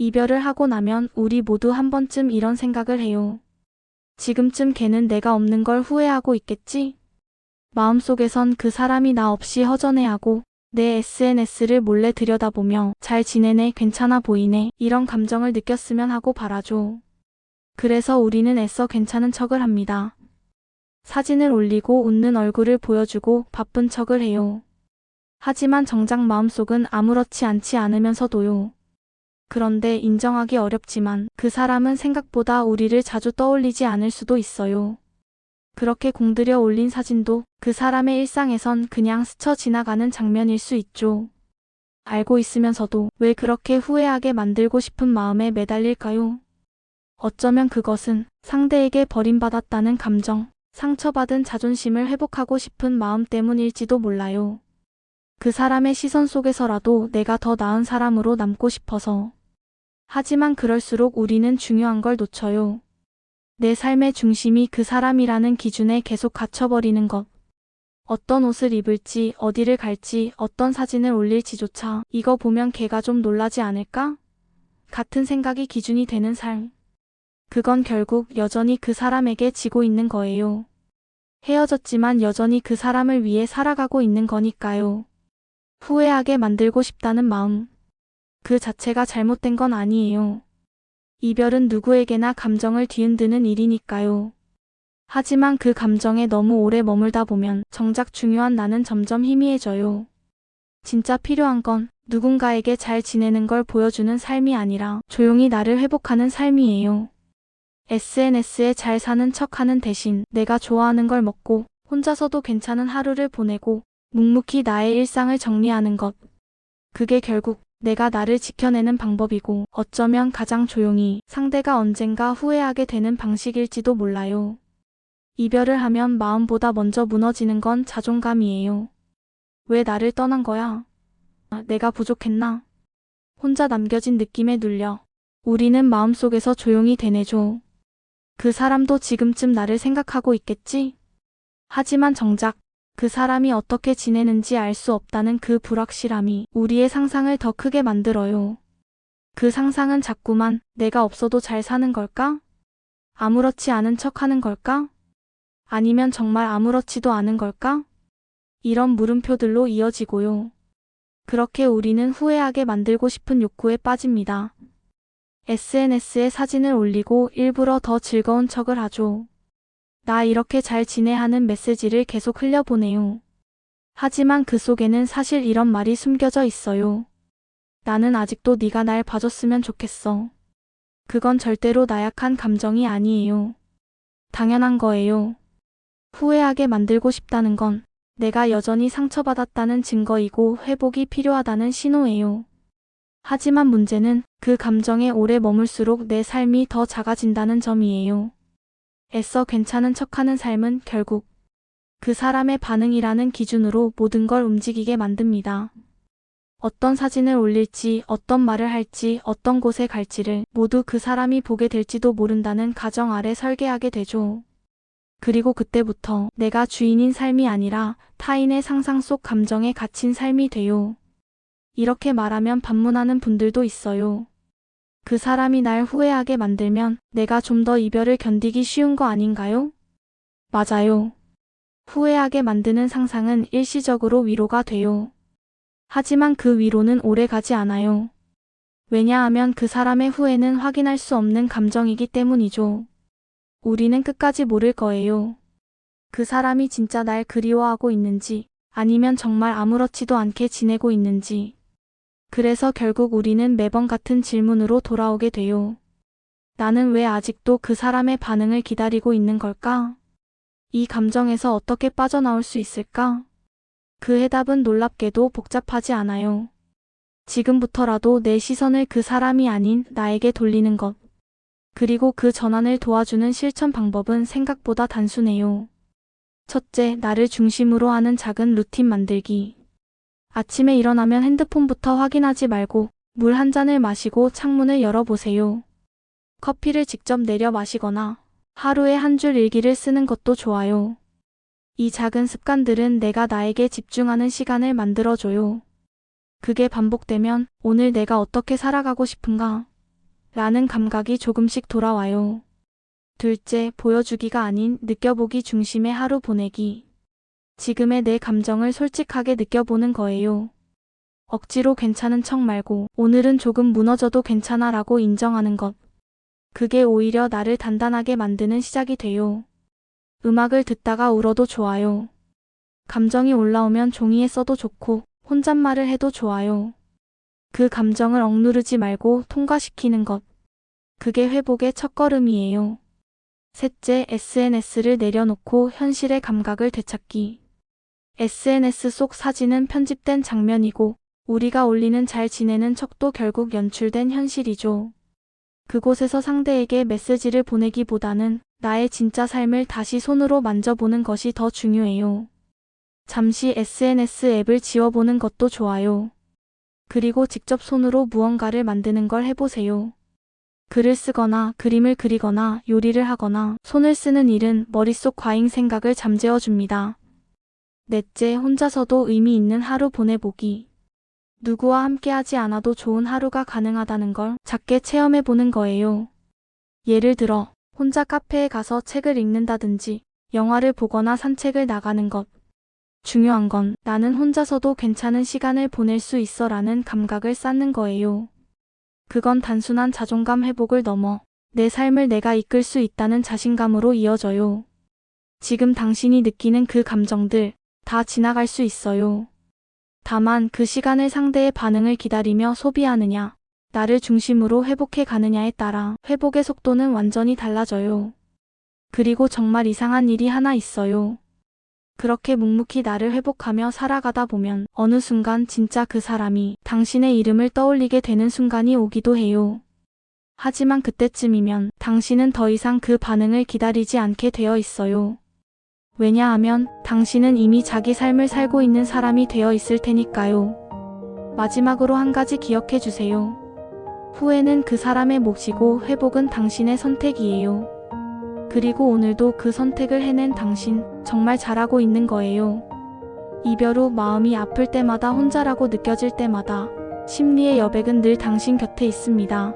이별을 하고 나면 우리 모두 한 번쯤 이런 생각을 해요. 지금쯤 걔는 내가 없는 걸 후회하고 있겠지? 마음속에선 그 사람이 나 없이 허전해하고 내 SNS를 몰래 들여다보며 잘 지내네, 괜찮아 보이네, 이런 감정을 느꼈으면 하고 바라죠. 그래서 우리는 애써 괜찮은 척을 합니다. 사진을 올리고 웃는 얼굴을 보여주고 바쁜 척을 해요. 하지만 정작 마음속은 아무렇지 않지 않으면서도요. 그런데 인정하기 어렵지만 그 사람은 생각보다 우리를 자주 떠올리지 않을 수도 있어요. 그렇게 공들여 올린 사진도 그 사람의 일상에선 그냥 스쳐 지나가는 장면일 수 있죠. 알고 있으면서도 왜 그렇게 후회하게 만들고 싶은 마음에 매달릴까요? 어쩌면 그것은 상대에게 버림받았다는 감정, 상처받은 자존심을 회복하고 싶은 마음 때문일지도 몰라요. 그 사람의 시선 속에서라도 내가 더 나은 사람으로 남고 싶어서. 하지만 그럴수록 우리는 중요한 걸 놓쳐요. 내 삶의 중심이 그 사람이라는 기준에 계속 갇혀버리는 것. 어떤 옷을 입을지, 어디를 갈지, 어떤 사진을 올릴지조차 이거 보면 걔가 좀 놀라지 않을까? 같은 생각이 기준이 되는 삶. 그건 결국 여전히 그 사람에게 지고 있는 거예요. 헤어졌지만 여전히 그 사람을 위해 살아가고 있는 거니까요. 후회하게 만들고 싶다는 마음. 그 자체가 잘못된 건 아니에요. 이별은 누구에게나 감정을 뒤흔드는 일이니까요. 하지만 그 감정에 너무 오래 머물다 보면 정작 중요한 나는 점점 희미해져요. 진짜 필요한 건 누군가에게 잘 지내는 걸 보여주는 삶이 아니라 조용히 나를 회복하는 삶이에요. SNS에 잘 사는 척 하는 대신 내가 좋아하는 걸 먹고 혼자서도 괜찮은 하루를 보내고 묵묵히 나의 일상을 정리하는 것. 그게 결국 내가 나를 지켜내는 방법이고 어쩌면 가장 조용히 상대가 언젠가 후회하게 되는 방식일지도 몰라요. 이별을 하면 마음보다 먼저 무너지는 건 자존감이에요. 왜 나를 떠난 거야? 아, 내가 부족했나? 혼자 남겨진 느낌에 눌려. 우리는 마음속에서 조용히 되뇌죠. 그 사람도 지금쯤 나를 생각하고 있겠지? 하지만 정작 그 사람이 어떻게 지내는지 알 수 없다는 그 불확실함이 우리의 상상을 더 크게 만들어요. 그 상상은 자꾸만 내가 없어도 잘 사는 걸까? 아무렇지 않은 척 하는 걸까? 아니면 정말 아무렇지도 않은 걸까? 이런 물음표들로 이어지고요. 그렇게 우리는 후회하게 만들고 싶은 욕구에 빠집니다. SNS에 사진을 올리고 일부러 더 즐거운 척을 하죠. 나 이렇게 잘 지내 하는 메시지를 계속 흘려보내요. 하지만 그 속에는 사실 이런 말이 숨겨져 있어요. 나는 아직도 네가 날 봐줬으면 좋겠어. 그건 절대로 나약한 감정이 아니에요. 당연한 거예요. 후회하게 만들고 싶다는 건 내가 여전히 상처받았다는 증거이고 회복이 필요하다는 신호예요. 하지만 문제는 그 감정에 오래 머물수록 내 삶이 더 작아진다는 점이에요. 애써 괜찮은 척하는 삶은 결국 그 사람의 반응이라는 기준으로 모든 걸 움직이게 만듭니다. 어떤 사진을 올릴지, 어떤 말을 할지, 어떤 곳에 갈지를 모두 그 사람이 보게 될지도 모른다는 가정 아래 설계하게 되죠. 그리고 그때부터 내가 주인인 삶이 아니라 타인의 상상 속 감정에 갇힌 삶이 돼요. 이렇게 말하면 반문하는 분들도 있어요. 그 사람이 날 후회하게 만들면 내가 좀 더 이별을 견디기 쉬운 거 아닌가요? 맞아요. 후회하게 만드는 상상은 일시적으로 위로가 돼요. 하지만 그 위로는 오래 가지 않아요. 왜냐하면 그 사람의 후회는 확인할 수 없는 감정이기 때문이죠. 우리는 끝까지 모를 거예요. 그 사람이 진짜 날 그리워하고 있는지, 아니면 정말 아무렇지도 않게 지내고 있는지. 그래서 결국 우리는 매번 같은 질문으로 돌아오게 돼요. 나는 왜 아직도 그 사람의 반응을 기다리고 있는 걸까? 이 감정에서 어떻게 빠져나올 수 있을까? 그 해답은 놀랍게도 복잡하지 않아요. 지금부터라도 내 시선을 그 사람이 아닌 나에게 돌리는 것. 그리고 그 전환을 도와주는 실천 방법은 생각보다 단순해요. 첫째, 나를 중심으로 하는 작은 루틴 만들기. 아침에 일어나면 핸드폰부터 확인하지 말고 물 한 잔을 마시고 창문을 열어보세요. 커피를 직접 내려 마시거나 하루에 한 줄 일기를 쓰는 것도 좋아요. 이 작은 습관들은 내가 나에게 집중하는 시간을 만들어줘요. 그게 반복되면 오늘 내가 어떻게 살아가고 싶은가? 라는 감각이 조금씩 돌아와요. 둘째, 보여주기가 아닌 느껴보기 중심의 하루 보내기. 지금의 내 감정을 솔직하게 느껴보는 거예요. 억지로 괜찮은 척 말고 오늘은 조금 무너져도 괜찮아 라고 인정하는 것. 그게 오히려 나를 단단하게 만드는 시작이 돼요. 음악을 듣다가 울어도 좋아요. 감정이 올라오면 종이에 써도 좋고 혼잣말을 해도 좋아요. 그 감정을 억누르지 말고 통과시키는 것. 그게 회복의 첫걸음이에요. 셋째, SNS를 내려놓고 현실의 감각을 되찾기. SNS 속 사진은 편집된 장면이고 우리가 올리는 잘 지내는 척도 결국 연출된 현실이죠. 그곳에서 상대에게 메시지를 보내기보다는 나의 진짜 삶을 다시 손으로 만져보는 것이 더 중요해요. 잠시 SNS 앱을 지워보는 것도 좋아요. 그리고 직접 손으로 무언가를 만드는 걸 해보세요. 글을 쓰거나 그림을 그리거나 요리를 하거나 손을 쓰는 일은 머릿속 과잉 생각을 잠재워 줍니다. 넷째, 혼자서도 의미 있는 하루 보내보기. 누구와 함께하지 않아도 좋은 하루가 가능하다는 걸 작게 체험해 보는 거예요. 예를 들어, 혼자 카페에 가서 책을 읽는다든지, 영화를 보거나 산책을 나가는 것. 중요한 건 나는 혼자서도 괜찮은 시간을 보낼 수 있어 라는 감각을 쌓는 거예요. 그건 단순한 자존감 회복을 넘어 내 삶을 내가 이끌 수 있다는 자신감으로 이어져요. 지금 당신이 느끼는 그 감정들 다 지나갈 수 있어요. 다만 그 시간을 상대의 반응을 기다리며 소비하느냐, 나를 중심으로 회복해 가느냐에 따라 회복의 속도는 완전히 달라져요. 그리고 정말 이상한 일이 하나 있어요. 그렇게 묵묵히 나를 회복하며 살아가다 보면 어느 순간 진짜 그 사람이 당신의 이름을 떠올리게 되는 순간이 오기도 해요. 하지만 그때쯤이면 당신은 더 이상 그 반응을 기다리지 않게 되어 있어요. 왜냐하면 당신은 이미 자기 삶을 살고 있는 사람이 되어 있을 테니까요. 마지막으로 한 가지 기억해 주세요. 후회는 그 사람의 몫이고 회복은 당신의 선택이에요. 그리고 오늘도 그 선택을 해낸 당신 정말 잘하고 있는 거예요. 이별 후 마음이 아플 때마다 혼자라고 느껴질 때마다 심리의 여백은 늘 당신 곁에 있습니다.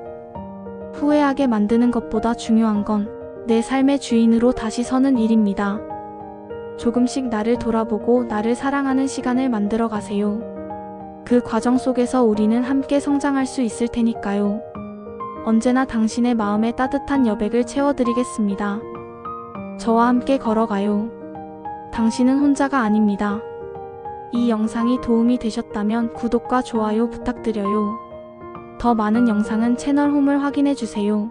후회하게 만드는 것보다 중요한 건 내 삶의 주인으로 다시 서는 일입니다. 조금씩 나를 돌아보고 나를 사랑하는 시간을 만들어 가세요. 그 과정 속에서 우리는 함께 성장할 수 있을 테니까요. 언제나 당신의 마음에 따뜻한 여백을 채워드리겠습니다. 저와 함께 걸어가요. 당신은 혼자가 아닙니다. 이 영상이 도움이 되셨다면 구독과 좋아요 부탁드려요. 더 많은 영상은 채널 홈을 확인해 주세요.